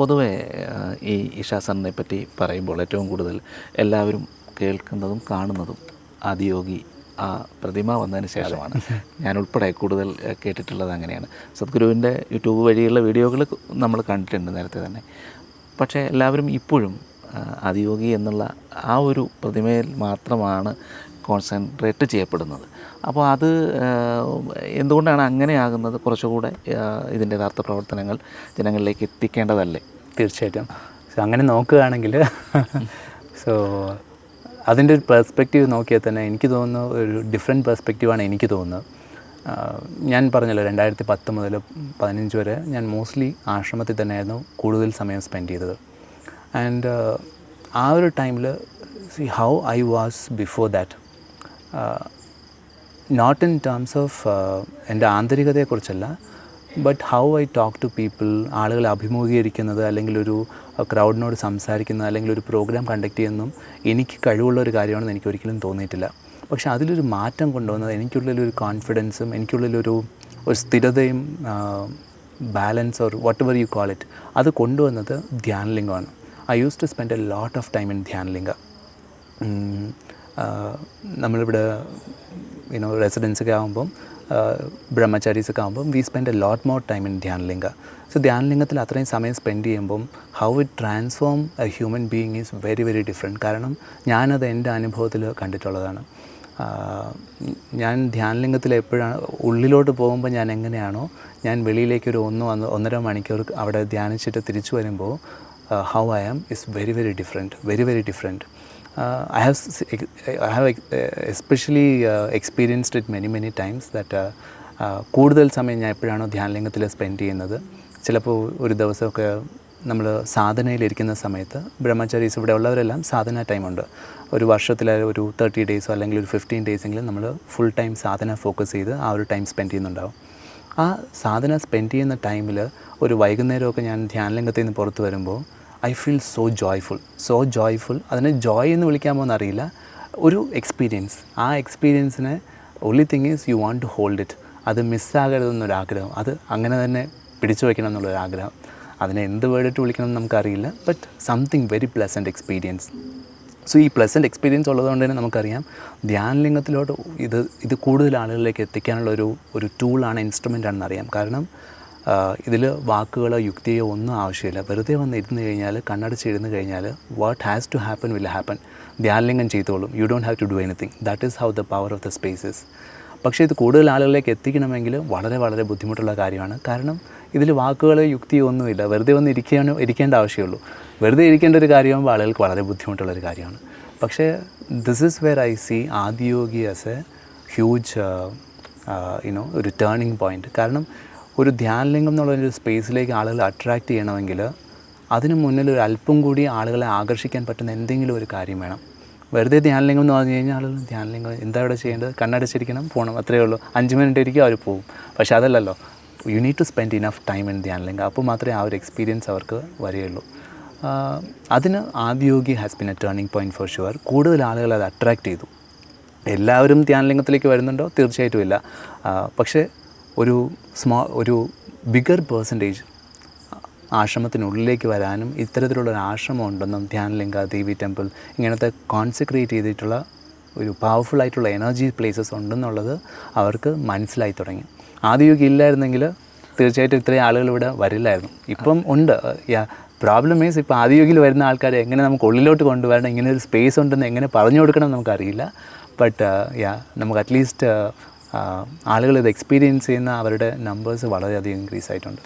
പൊതുവെ ഈ ഇഷാ സാറിനെ പറ്റി പറയുമ്പോൾ ഏറ്റവും കൂടുതൽ എല്ലാവരും കേൾക്കുന്നതും കാണുന്നതും ആദിയോഗി ആ പ്രതിമ വന്നതിന് ശേഷമാണ്. ഞാൻ ഉൾപ്പെടെ കൂടുതൽ കേട്ടിട്ടുള്ളത് അങ്ങനെയാണ്. സദ്ഗുരുവിന്റെ യൂട്യൂബ് വഴിയുള്ള വീഡിയോകൾ നമ്മൾ കണ്ടിട്ടുണ്ട് നേരത്തെ തന്നെ. പക്ഷേ എല്ലാവരും ഇപ്പോഴും ആദിയോഗി എന്നുള്ള ആ ഒരു പ്രതിമയിൽ മാത്രമാണ് കോൺസെൻട്രേറ്റ് ചെയ്യപ്പെടുന്നത്. അപ്പോൾ അത് എന്തുകൊണ്ടാണ് അങ്ങനെയാകുന്നത്? കുറച്ചുകൂടെ ഇതിന്റെ യഥാർത്ഥ പ്രവർത്തനങ്ങൾ ജനങ്ങളിലേക്ക് എത്തിക്കേണ്ടതല്ലേ? തീർച്ചയായിട്ടും. അങ്ങനെ നോക്കുകയാണെങ്കിൽ സോ അതിന്റെ ഒരു പെർസ്പെക്റ്റീവ് നോക്കിയാൽ തന്നെ എനിക്ക് തോന്നുന്നു ഒരു ഡിഫറെന്റ് പെർസ്പെക്റ്റീവാണ് എനിക്ക് തോന്നുന്നത്. ഞാൻ പറഞ്ഞല്ലോ രണ്ടായിരത്തി പത്ത് മുതൽ പതിനഞ്ച് വരെ ഞാൻ മോസ്റ്റ്ലി ആശ്രമത്തിൽ തന്നെയായിരുന്നു കൂടുതൽ സമയം സ്പെൻഡ് ചെയ്തത്. ആൻഡ് ആ ഒരു ടൈമിൽ see how I was before that not in terms of എന്റെ ആന്തരികതയെക്കുറിച്ചല്ല but how I talk to people ആളുകളെ അഭിമുഖീകരിക്കുന്നത് അല്ലെങ്കിൽ ഒരു ക്രൗഡിനോട് സംസാരിക്കുന്നത് അല്ലെങ്കിൽ ഒരു പ്രോഗ്രാം കണ്ടക്ട് ചെയ്യുന്നതും എനിക്ക് കഴിവുള്ള ഒരു കാര്യമാണെന്ന് എനിക്ക് ഒരിക്കലും തോന്നിയിട്ടില്ല. പക്ഷെ അതിലൊരു മാറ്റം കൊണ്ടുവന്നത് എനിക്കുള്ളിലൊരു കോൺഫിഡൻസും എനിക്കുള്ളിലൊരു ഒരു സ്ഥിരതയും balance or whatever you call it അത് കൊണ്ടുവന്നത് ധ്യാനലിംഗമാണ്. I use to spend a lot of time in Dhyanalinga നമ്മളിവിടെ യുനോ റെസിഡൻസൊക്കെ ആകുമ്പം ബ്രഹ്മചാരീസൊക്കെ ആകുമ്പം we spend a lot more time in Dhyanalinga so ധ്യാനലിംഗത്തിൽ അത്രയും സമയം സ്പെൻഡ് ചെയ്യുമ്പം how it transform a human being is very very different കാരണം ഞാനത് എന്റെ അനുഭവത്തിൽ കണ്ടിട്ടുള്ളതാണ്. ഞാൻ ധ്യാനലിംഗത്തിൽ എപ്പോഴാണ് ഉള്ളിലോട്ട് പോകുമ്പോൾ ഞാൻ എങ്ങനെയാണോ ഞാൻ വെളിയിലേക്ക് ഒരു ഒന്ന് ഒന്നര മണിക്കൂർ അവിടെ ധ്യാനിച്ചിട്ട് തിരിച്ചു വരുമ്പോൾ how is very very different very very different. I have i have I especially experienced it many many times that that കൂടുതൽ സമയം ഞാൻ എപ്പോഴാണോ ധ്യാനലിംഗത്തിൽ സ്പെൻഡ് ചെയ്യുന്നത് ചിലപ്പോൾ ഒരു ദിവസമൊക്കെ നമ്മൾ സാധനയിലിരിക്കുന്ന സമയത്ത് ബ്രഹ്മചാരീസ് ഇവിടെ ഉള്ളവരെല്ലാം സാധന ടൈമുണ്ട് ഒരു വർഷത്തിൽ ഒരു തേർട്ടി ഡേയ്സോ അല്ലെങ്കിൽ ഒരു ഫിഫ്റ്റീൻ ഡേയ്സെങ്കിലും നമ്മൾ ഫുൾ ടൈം സാധന ഫോക്കസ് ചെയ്ത് ആ ഒരു ടൈം സ്പെൻഡ് ചെയ്യുന്നുണ്ടാവും. ആ സാധന സ്പെൻഡ് ചെയ്യുന്ന ടൈമിൽ ഒരു വൈകുന്നേരമൊക്കെ ഞാൻ ധ്യാനലിംഗത്തിൽ നിന്ന് പുറത്ത് വരുമ്പോൾ I feel so joyful so joyful അതിനെ ജോയ് എന്ന് വിളിക്കാമോ എന്നറിയില്ല ഒരു എക്സ്പീരിയൻസ് ആ എക്സ്പീരിയൻസിനെ only thing is you want to hold it അത് മിസ്സാകരുതെന്നൊരാഗ്രഹം അത് അങ്ങനെ തന്നെ പിടിച്ചു വയ്ക്കണം എന്നുള്ളൊരാഗ്രഹം അതിനെ എന്ത് വേർഡിട്ട് വിളിക്കണം എന്ന് നമുക്കറിയില്ല. But something very pleasant experience so ഈ പ്ലസന്റ് എക്സ്പീരിയൻസ് ഉള്ളതുകൊണ്ട് തന്നെ നമുക്കറിയാം. ധ്യാനലിംഗത്തിലോട്ട് ഇത് ഇത് കൂടുതൽ ആളുകളിലേക്ക് എത്തിക്കാനുള്ള ഒരു ഒരു ടൂളാണ് ഇൻസ്ട്രുമെന്റ് ആണെന്ന് അറിയാം. കാരണം ഇതിൽ വാക്കുകളോ യുക്തിയോ ഒന്നും ആവശ്യമില്ല. വെറുതെ വന്ന് ഇരുന്ന് കഴിഞ്ഞാൽ കണ്ണടച്ചിരുന്ന് കഴിഞ്ഞാൽ what has to happen will happen Dhyanalingam ചെയ്തോളും. You don't have to do anything that is how the power of the spaces പക്ഷേ ഇത് കൂടുതൽ ആളുകളിലേക്ക് എത്തിക്കണമെങ്കിൽ വളരെ വളരെ ബുദ്ധിമുട്ടുള്ള കാര്യമാണ്. കാരണം ഇതിൽ വാക്കുകളോ യുക്തിയോ ഒന്നുമില്ല. വെറുതെ വന്ന് ഇരിക്കാനോ ഇരിക്കേണ്ട ആവശ്യമുള്ളൂ. വെറുതെ ഇരിക്കേണ്ട ഒരു കാര്യമാകുമ്പോൾ ആളുകൾക്ക് വളരെ ബുദ്ധിമുട്ടുള്ള ഒരു കാര്യമാണ്. പക്ഷേ this is where I see Adiyogi as a huge you know ഒരു ടേണിംഗ് പോയിന്റ് കാരണം ഒരു ധ്യാനലിംഗം എന്നുള്ള ഒരു സ്പേസിലേക്ക് ആളുകളെ അട്രാക്റ്റ് ചെയ്യണമെങ്കിൽ അതിന് മുന്നിൽ ഒരു അല്പം കൂടി ആളുകളെ ആകർഷിക്കാൻ പറ്റുന്ന എന്തെങ്കിലും ഒരു കാര്യം വേണം. വെറുതെ ധ്യാനലിംഗം എന്ന് പറഞ്ഞു കഴിഞ്ഞാൽ ആളുകൾ ധ്യാനലിംഗം എന്താ ഇവിടെ ചെയ്യേണ്ടത്? കണ്ണടച്ചിരിക്കണം പോകണം അത്രയേ ഉള്ളൂ. അഞ്ച് മിനിറ്റ് ഇരിക്കും അവർ പോകും പക്ഷേ അതല്ലല്ലോ. You need to spend enough time in Dhyanalingam. അപ്പോൾ മാത്രമേ ആ ഒരു എക്സ്പീരിയൻസ് അവർക്ക് വരികയുള്ളൂ. അതിന് Adiyogi has been a turning point for sure കൂടുതൽ ആളുകൾ അത് അട്രാക്റ്റ് ചെയ്തു. എല്ലാവരും ധ്യാനലിംഗത്തിലേക്ക് വരുന്നുണ്ടോ? തീർച്ചയായിട്ടും ഇല്ല. പക്ഷേ ഒരു സ്മോ ഒരു ബിഗർ പേഴ്സന്റേജ് ആശ്രമത്തിനുള്ളിലേക്ക് വരാനും ഇത്തരത്തിലുള്ള ഒരു ആശ്രമം ഉണ്ടെന്നും ധ്യാനലിംഗ ദേവി ടെമ്പിൾ ഇങ്ങനത്തെ കോൺസെൻട്രേറ്റ് ചെയ്തിട്ടുള്ള ഒരു പവർഫുൾ ആയിട്ടുള്ള എനർജി പ്ലേസസ് ഉണ്ടെന്നുള്ളത് അവർക്ക് മനസ്സിലായി തുടങ്ങി. ആദ്യമൊക്കെ ഇല്ലായിരുന്നെങ്കിൽ തീർച്ചയായിട്ടും ഇത്രയും ആളുകൾ ഇവിടെ വരില്ലായിരുന്നു. ഇപ്പം ഉണ്ട്. പ്രോബ്ലം മീൻസ് ഇപ്പോൾ ആദ്യയോഗിൽ വരുന്ന ആൾക്കാരെ എങ്ങനെ നമുക്ക് ഉള്ളിലോട്ട് കൊണ്ടുവരണം ഇങ്ങനെ ഒരു സ്പേസ് ഉണ്ടെന്ന് എങ്ങനെ പറഞ്ഞു കൊടുക്കണം നമുക്കറിയില്ല. ബട്ട് യാ നമുക്ക് അറ്റ്ലീസ്റ്റ് ആളുകൾ ഇത് എക്സ്പീരിയൻസ് ചെയ്യുന്ന അവരുടെ നമ്പേഴ്സ് വളരെയധികം ഇൻക്രീസ് ആയിട്ടുണ്ട്.